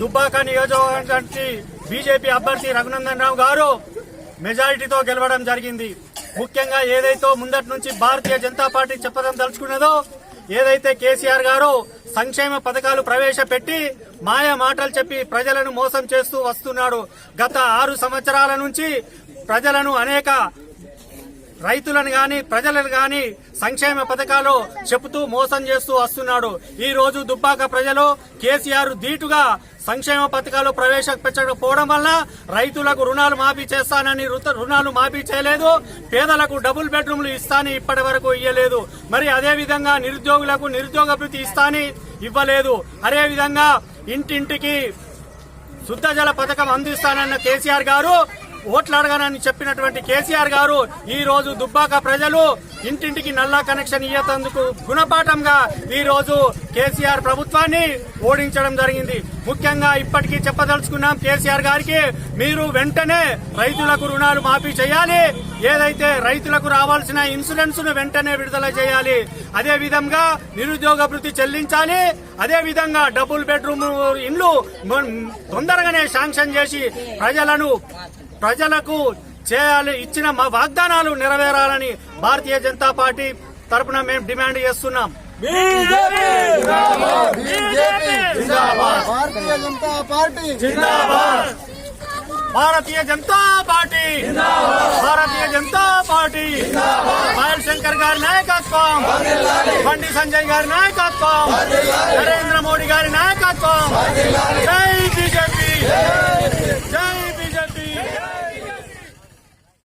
దుబ్బాక నియోజకవర్గానికి బీజేపీ అభ్యర్థి రఘునందన్ రావు గారు మెజారిటీతో గెలవడం జరిగింది. ముఖ్యంగా ఏదైతే ముందటి నుంచి భారతీయ జనతా పార్టీ చెప్పడం తలుచుకున్నదో ఏదైతే కేసీఆర్ గారు సంక్షేమ పథకాలు ప్రవేశపెట్టి మాయ మాటలు చెప్పి ప్రజలను మోసం చేస్తూ వస్తున్నాడు. గత ఆరు సంవత్సరాల నుంచి ప్రజలను అనేక రైతులను గాని ప్రజలను గాని సంక్షేమ పథకాలు చెబుతూ మోసం చేస్తూ వస్తున్నాడు. ఈ రోజు దుబ్బాక ప్రజలు కేసీఆర్ ధీటుగా సంక్షేమ పథకాలు ప్రవేశపెట్టకపోవడం వల్ల రైతులకు రుణాలు మాఫీ చేస్తానని రుణాలు మాఫీ చేయలేదు. పేదలకు డబుల్ బెడ్రూమ్లు ఇస్తాని ఇప్పటి వరకు ఇవ్వలేదు మరి అదే విధంగా నిరుద్యోగులకు నిరుద్యోగ భృతి ఇస్తాని ఇవ్వలేదు. అదే విధంగా ఇంటింటికి శుద్ధ జల పథకం అందిస్తానన్న కేసీఆర్ గారు ఓట్లు అడగనని చెప్పినటువంటి కేసీఆర్ గారు ఈ రోజు దుబ్బాక ప్రజలు ఇంటింటికి నల్లా కనెక్షన్ ఇయ్యేందుకు గుణపాఠంగా ఈ రోజు కేసీఆర్ ప్రభుత్వాన్ని ఓడించడం జరిగింది. ముఖ్యంగా ఇప్పటికీ చెప్పదలుచుకున్నాం కేసీఆర్ గారికి మీరు వెంటనే రైతులకు రుణాలు మాఫీ చేయాలి. ఏదైతే రైతులకు రావాల్సిన ఇన్సూరెన్స్ను వెంటనే విడుదల చేయాలి. అదే విధంగా నిరుద్యోగ భృతి చెల్లించాలి. అదే విధంగా డబుల్ బెడ్రూమ్ ఇండ్లు తొందరగానే శాంక్షన్ చేసి ప్రజలను ప్రజలకు చేయాలి ఇచ్చిన మా వాగ్దానాలు నెరవేరాలని భారతీయ జనతా పార్టీ తరపున మేము డిమాండ్ చేస్తున్నాం. Bharatiya Janata party Bharatiya Janata party Bharatiya Janata party Payal Shankar గారి నాయకత్వం బండి సంజయ్ గారి నాయకత్వం నరేంద్ర మోడీ గారి నాయకత్వం